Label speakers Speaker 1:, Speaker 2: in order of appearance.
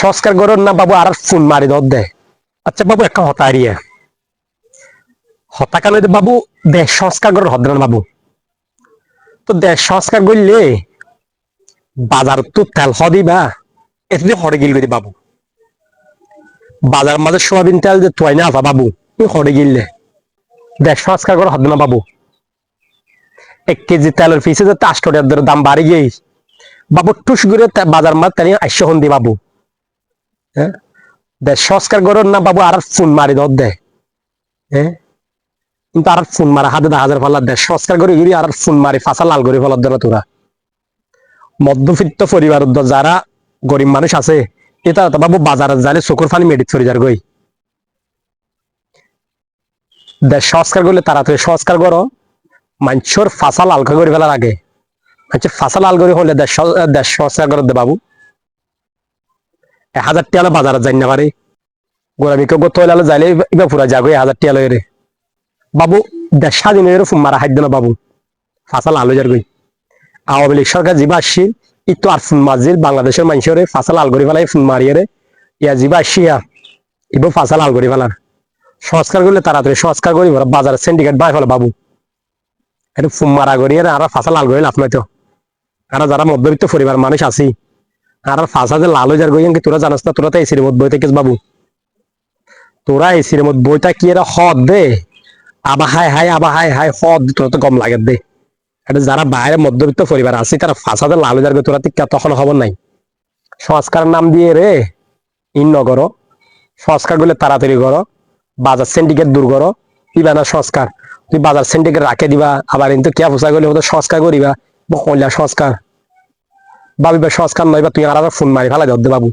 Speaker 1: সংস্কার করার না বাবু আর ফোন মারি দর দে। আচ্ছা বাবু একটা হতা হারিয়ে হতা কালে বাবু দেশ সংস্কার করার হদ্র না বাবু। তো দেশ সংস্কার করলে বাজার তো তেল হ দিবা এতে হরে গিল করি বাবু। বাজার মাঝে সোয়াবিন তেল যে তুই না আসা বাবু হরে গিললে। দেশ সংস্কার করার হদ্র না বাবু। এক কেজি তেলের পিছে যে আটশো দাম বাড়ি গিয়ে বাবু টুস করে বাজার মাছ তাই আইসো হন দি, বাবু। হ্যাঁ? সংস্কার করার না বাবু, আর ফোন মারি দর দে। হ্যাঁ? কিন্তু আর ফোন মারা, হাতে দা, হাজার ফাল্লা দেশ সংস্কার করে গিরি আর ফোন মারি, ফাঁসা লাল করে ফেলার দেনা তোরা। মধ্যবিত্ত পরিবার যারা গরিব মানুষ আছে, এটা বাবু বাজারে যাইলে চকুর ফানি মেডিট ফরি যার গই। দেশ সংস্কার করলে তাড়াতাড়ি সংস্কার করো। মানুষের ফাঁসা লাল করে ফেলার আগে। মানুষের ফাঁসা লাল করে হলে দেশ দেশ সংস্কার করে দে বাবু। হাজার টিয়ালে বাজারে যাই না পারে। গোলামি কেউ গোত্ত হইলে যাইলে এবার পুরা এক হাজার টিয়ালে রে বাবু দেশ স্বাধীনের ফুম মারা হাইদ না বাবু। ফাঁসা লাল হয়ে যার গই। আওয়ামী লীগ সরকার জিবা আসছি ইতো আর ফুন মাঝির বাংলাদেশের মানুষের ফাঁসা লাল করে ফেলাই ফুন মারিয়ে রে। ইয়া জিবা আসছিয়া ইবো ফাঁসা লাল করে ফেলার। সংস্কার করলে তাড়াতাড়ি সংস্কার করি বাজারে সিন্ডিকেট বাই ফেলে বাবু। এটা ফুম মারা করিয়ে আর ফাঁসা লাল করে লাভ নাই তো। আর যারা মধ্যবিত্ত পরিবার মানুষ আছি। আর ফাঁসা যে লাল হয়ে যার গই কি তোরা জানাস না, তোরা তো এসির মধ্যে বই থাকিস বাবু। তোরা এসির মধ্যে বইটা কি এরা হদ দে? আবা হাই হাই, আবা হাই হাই হদ তোরা তো কম লাগে দে। এটা যারা বাইরে মধ্যবিত্ত পরিবার আছে, তারা ফাঁসাতে লাল হয়ে যার তোরা টিকা তখন খবর নাই। সংস্কার নাম দিয়ে রে ইন নগর সংস্কার করলে তাড়াতাড়ি করো। বাজার সিন্ডিকেট দূর করো। দিবা না সংস্কার। তুই বাজার সিন্ডিকেট রাখে দিবা, আবার কিন্তু কিয়া পোষা করলে সংস্কার করিবা। বা কল্যাণ ভাই সহজ সংস্কার নয় বা তুই আর ফোন মারি ফেলা দে বাবু